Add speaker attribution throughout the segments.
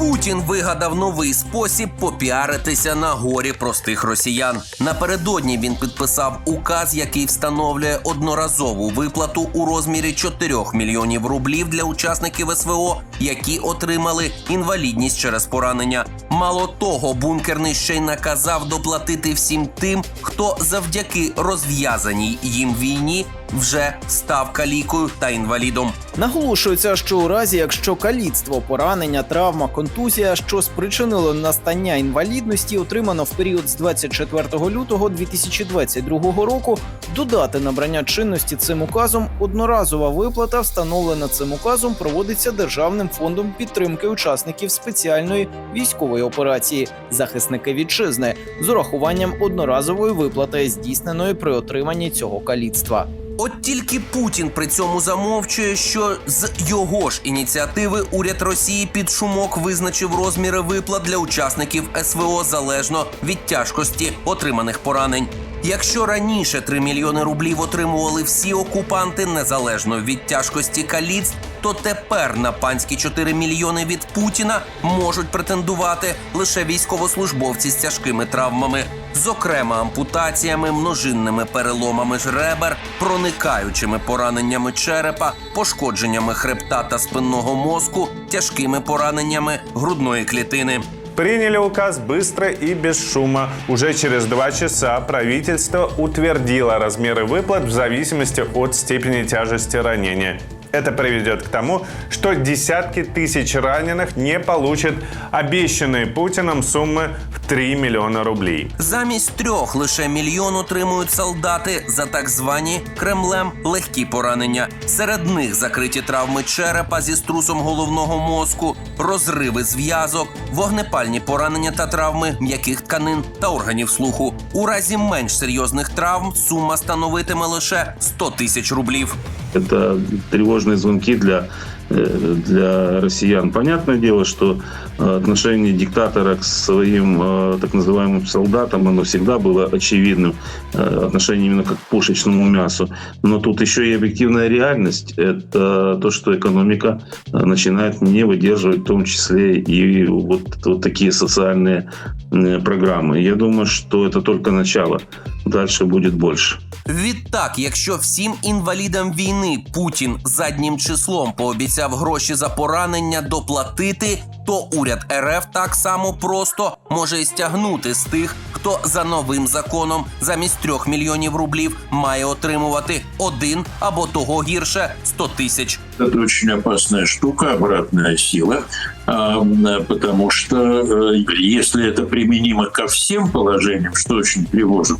Speaker 1: Путін вигадав новий спосіб попіаритися на горі простих росіян. Напередодні він підписав указ, який встановлює одноразову виплату у розмірі 4 мільйонів рублів для учасників СВО, які отримали інвалідність через поранення. Мало того, бункерний ще й наказав доплатити всім тим, хто завдяки розв'язаній їм війні вже став калікою та інвалідом.
Speaker 2: Наголошується, що у разі, якщо каліцтво, поранення, травма, контузія, що спричинило настання інвалідності, отримано в період з 24 лютого 2022 року, додати набрання чинності цим указом одноразова виплата, встановлена цим указом, проводиться Державним фондом підтримки учасників спеціальної військової операції захисники вітчизни з урахуванням одноразової виплати, здійсненої при отриманні цього каліцтва.
Speaker 1: От тільки Путін при цьому замовчує, що з його ж ініціативи уряд Росії під шумок визначив розміри виплат для учасників СВО залежно від тяжкості отриманих поранень. Якщо раніше 3 мільйони рублів отримували всі окупанти незалежно від тяжкості каліцтв, то тепер на панські 4 мільйони від Путіна можуть претендувати лише військовослужбовці з тяжкими травмами, зокрема ампутаціями, множинними переломами ж ребер, проникаючими пораненнями черепа, пошкодженнями хребта та спинного мозку, тяжкими пораненнями грудної клітини.
Speaker 3: Приняли указ быстро и без шума. Уже через два часа правительство утвердило размеры выплат в зависимости от степени тяжести ранения. Это приведет к тому, что десятки тысяч раненых не получат обещанные Путиным суммы 3 миллиона рублей.
Speaker 1: Замість трьох лише мільйон отримують солдати за так звані Кремлем легкі поранення. Серед них закриті травми черепа зі струсом головного мозку, розриви зв'язок, вогнепальні поранення та травми м'яких тканин та органів слуху. У разі менш серйозних травм сума становитиме лише 100 тисяч рублів.
Speaker 4: Это тревожные звонки для, э, для россиян. Понятное дело, что э, отношение диктатора к своим э, так называемым солдатам, оно всегда было очевидным. Э, Отношение именно как к пушечному мясу. Но тут еще и объективная реальность. Это то, что экономика э, начинает не выдерживать в том числе и вот, вот такие социальные э, программы. Я думаю, что это только начало. Дальше будет больше.
Speaker 1: Відтак, якщо всім інвалідам війни Путін заднім числом пообіцяв гроші за поранення доплатити, то уряд РФ так само просто може і стягнути з тих, хто за новим законом замість трьох мільйонів рублів має отримувати один або того гірше 100 тисяч.
Speaker 5: Это очень опасная штука, обратная сила, а, м, потому что э, если это применимо ко всем положениям, что очень тревожит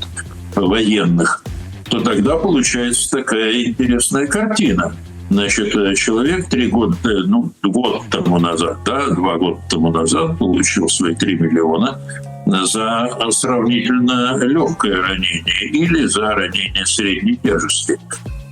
Speaker 5: военных, то тогда получается такая интересная картина. Значит, э, человек три года, э, ну, год тому назад, да, два года тому назад получил свои три миллиона за сравнительно легкое ранение или за ранение средней тяжести.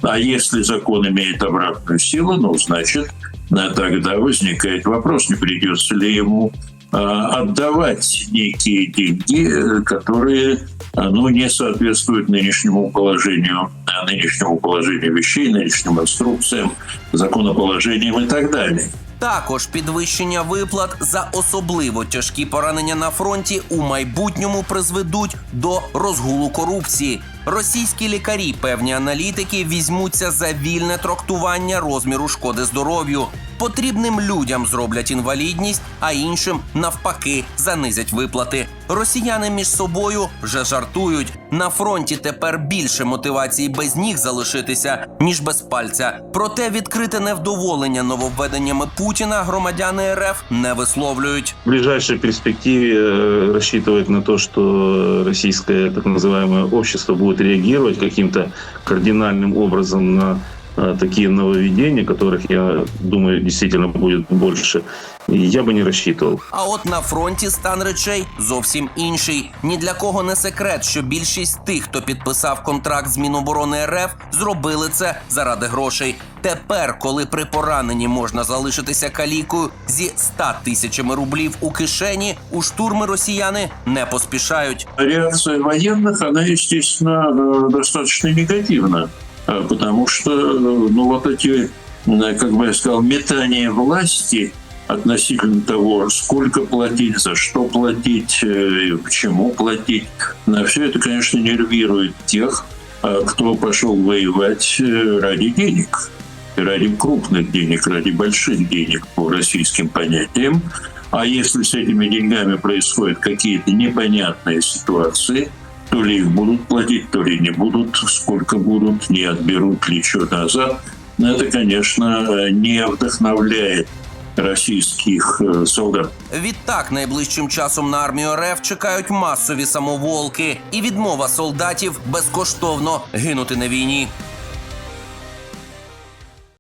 Speaker 5: А если закон имеет обратную силу, ну, значит, э, тогда возникает вопрос, не придется ли ему э, отдавать некие деньги, э, которые э, ну, не соответствуют нынешнему положению, э, нынешнему положению вещей, нынешним инструкциям, законоположениям и так далее.
Speaker 1: Також підвищення виплат за особливо тяжкі поранення на фронті у майбутньому призведуть до розгулу корупції. Російські лікарі, певні аналітики, візьмуться за вільне трактування розміру шкоди здоров'ю. Потрібним людям зроблять інвалідність, а іншим навпаки занизять виплати. Росіяни між собою вже жартують. На фронті тепер більше мотивації без ніг залишитися, ніж без пальця. Проте відкрите невдоволення нововведеннями Путіна громадяни РФ не висловлюють.
Speaker 4: В ближайшей перспективе э, рассчитывать на то, что российское так называемое общество будет реагировать каким-то кардинальным образом на э, такие нововведения, которых, я думаю, действительно будет больше, я бы не рассчитывал.
Speaker 1: А от на фронті стан речей зовсім інший. Ні для кого не секрет, що більшість тих, хто підписав контракт з Міноборони РФ, зробили це заради грошей. Тепер, коли при пораненні можна залишитися калікою зі 100 тисячами рублів у кишені, у штурми росіяни не поспішають.
Speaker 5: Реакция военных, она, естественно, э, достаточно негативна, э, Потому что, э, ну, вот эти, э, как бы я сказал, метания власти относительно того, сколько платить, за что платить, э, почему платить. На все это, конечно, нервирует тех, э, кто пошел воевать э, ради денег, ради крупных денег, ради больших денег по российским понятиям. А если с этими деньгами происходят какие-то непонятные ситуации, то ли их будут платить, то ли не будут, сколько будут, не отберут ли что назад. Но это, конечно, не вдохновляет российских э, солдат.
Speaker 1: Відтак, найближчим часом на армію РФ чекають масові самоволки і відмова солдатів безкоштовно гинути на війні.